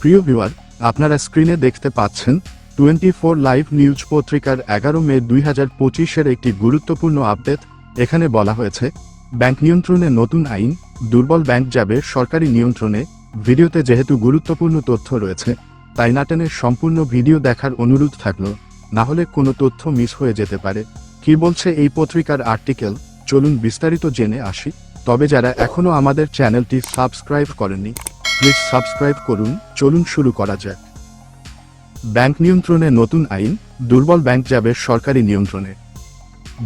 প্রিয় ভিউয়ার, আপনারা স্ক্রিনে দেখতে পাচ্ছেন টোয়েন্টি ফোর লাইভ নিউজ পত্রিকার এগারো মে দুই হাজার পঁচিশের একটি গুরুত্বপূর্ণ আপডেট। এখানে বলা হয়েছে, ব্যাংক নিয়ন্ত্রণে নতুন আইন, দুর্বল ব্যাংক যাবে সরকারি নিয়ন্ত্রণে। ভিডিওতে যেহেতু গুরুত্বপূর্ণ তথ্য রয়েছে, তাই নাটেনের সম্পূর্ণ ভিডিও দেখার অনুরোধ থাকল, না হলে কোনো তথ্য মিস হয়ে যেতে পারে। কি বলছে এই পত্রিকার আর্টিকেল? চলুন বিস্তারিত জেনে আসি। তবে যারা এখনও আমাদের চ্যানেলটি সাবস্ক্রাইব করেননি প্লিজ সাবস্ক্রাইব করুন, চলুন শুরু করা যাক। ব্যাংক নিয়ন্ত্রণে নতুন আইন, দুর্বল ব্যাংক যাবে সরকারি নিয়ন্ত্রণে।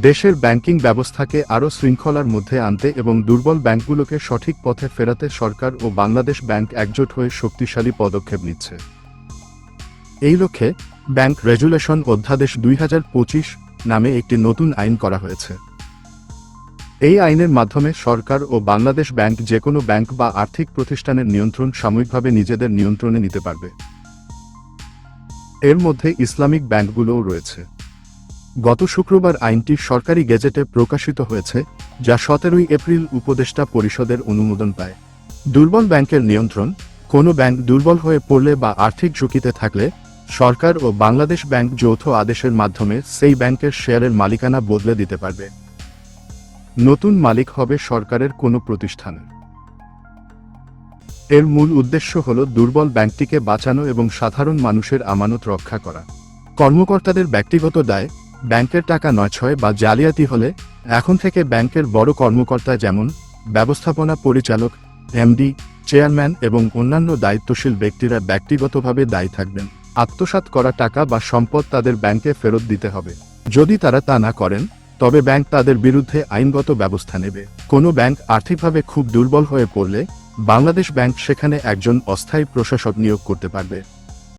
দেশের ব্যাংকিং ব্যবস্থাকে আরও শৃঙ্খলার মধ্যে আনতে এবং দুর্বল ব্যাংকগুলোকে সঠিক পথে ফেরাতে সরকার ও বাংলাদেশ ব্যাংক একজোট হয়ে শক্তিশালী পদক্ষেপ নিচ্ছে। এই লক্ষ্যে ব্যাংক রেজুলেশন অধ্যাদেশ দুই হাজার পঁচিশ নামে একটি নতুন আইন করা হয়েছে। এই আইনের মাধ্যমে সরকার ও বাংলাদেশ ব্যাংক যে কোনো ব্যাংক বা আর্থিক প্রতিষ্ঠানের নিয়ন্ত্রণ সাময়িকভাবে নিজেদের নিয়ন্ত্রণে নিতে পারবে। এর মধ্যে ইসলামিক ব্যাংকগুলোও রয়েছে। গত শুক্রবার আইনটি সরকারি গেজেটে প্রকাশিত হয়েছে, যা সতেরোই এপ্রিল উপদেষ্টা পরিষদের অনুমোদন পায়। দুর্বল ব্যাংকের নিয়ন্ত্রণ, কোনো ব্যাংক দুর্বল হয়ে পড়লে বা আর্থিক ঝুঁকিতে থাকলে, সরকার ও বাংলাদেশ ব্যাংক যৌথ আদেশের মাধ্যমে সেই ব্যাংকের শেয়ারের মালিকানা বদলে দিতে পারবে। নতুন মালিক হবে সরকারের কোনো প্রতিষ্ঠানের। এর মূল উদ্দেশ্য হল দুর্বল ব্যাংকটিকে বাঁচানো এবং সাধারণ মানুষের আমানত রক্ষা করা। কর্মকর্তাদের ব্যক্তিগত দায়, ব্যাংকের টাকা নয় ছয় বা জালিয়াতি হলে এখন থেকে ব্যাংকের বড় কর্মকর্তা যেমন ব্যবস্থাপনা পরিচালক, এমডি, চেয়ারম্যান এবং অন্যান্য দায়িত্বশীল ব্যক্তিরা ব্যক্তিগতভাবে দায়ী থাকবেন। আত্মসাৎ করা টাকা বা সম্পদ তাদের ব্যাংকে ফেরত দিতে হবে। যদি তারা তা না করেন তবে ব্যাংক তাদের বিরুদ্ধে আইনগত ব্যবস্থা নেবে। কোনো ব্যাংক আর্থিকভাবে খুব দুর্বল হয়ে পড়লে বাংলাদেশ ব্যাংক সেখানে একজন অস্থায়ী প্রশাসক নিয়োগ করতে পারবে।